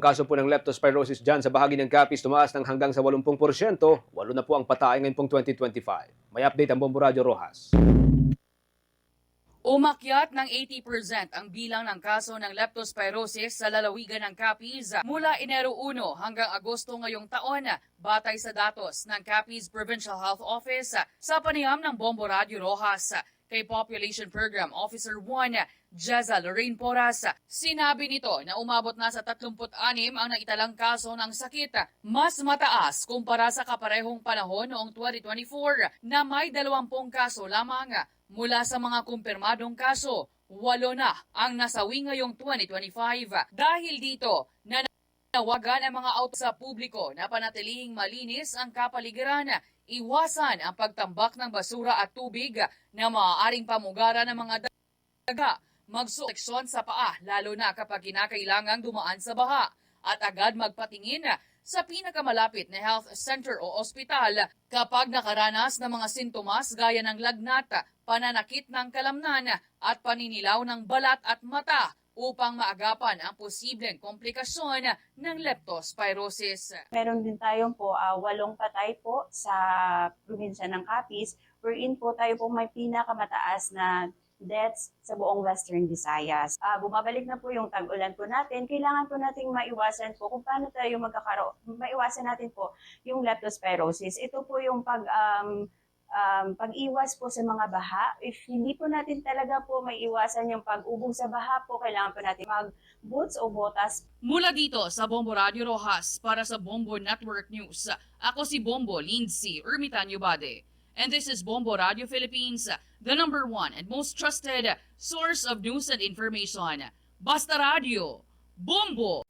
Kaso po ng leptospirosis dyan sa bahagi ng Capiz tumaas ng hanggang sa 80%. Walo na po ang patay ngayon pong 2025. May update ang Bombo Rojas. Umakyat ng 80% ang bilang ng kaso ng leptospirosis sa lalawigan ng Capiz mula Enero 1 hanggang Agosto ngayong taon batay sa datos ng Capiz Provincial Health Office sa panayam ng Bombo Rojas. Kay Population Program Officer 1, Jeza Lorraine Poras, sinabi nito na umabot na sa 36 ang naitalang kaso ng sakit, mas mataas kumpara sa kaparehong panahon noong 2024 na may 20 kaso lamang Mula sa mga kumpirmadong kaso, walo na ang nasawi ngayong 2025. Dahil dito, nanawagan ang mga auto sa publiko. Na panatilihing malinis ang kapaligiran, iwasan ang pagtambak ng basura at tubig na maaaring pamugaran ng mga daga, magsuleksyon sa paa lalo na kapag kinakailangang dumaan sa baha. At agad magpatingin sa pinakamalapit na health center o ospital kapag nakaranas ng mga sintomas gaya ng lagnat, pananakit ng kalamnan at paninilaw ng balat at mata upang maagapan ang posibleng komplikasyon ng leptospirosis. Meron din tayong po ah, walong patay po sa probinsya ng Capiz, wherein po tayo po may pinakamataas na deaths sa buong Western Visayas. Ah, bumabalik na po yung tag-ulan po natin. Kailangan po nating maiwasan po kung paano tayo magkakaroon. Maiwasan natin po yung leptospirosis. Ito po yung pag um, um, pag-iwas po sa mga baha. If hindi po natin talaga po may iwasan yung pag-ubog sa baha po, kailangan po natin mag-boots o botas Mula dito sa Bombo Radio Rojas para sa Bombo Network News, ako si Bombo Lindsay Ermitanyo Bade. And this is Bombo Radio Philippines, the number one and most trusted source of news and information. Basta Radio, Bombo!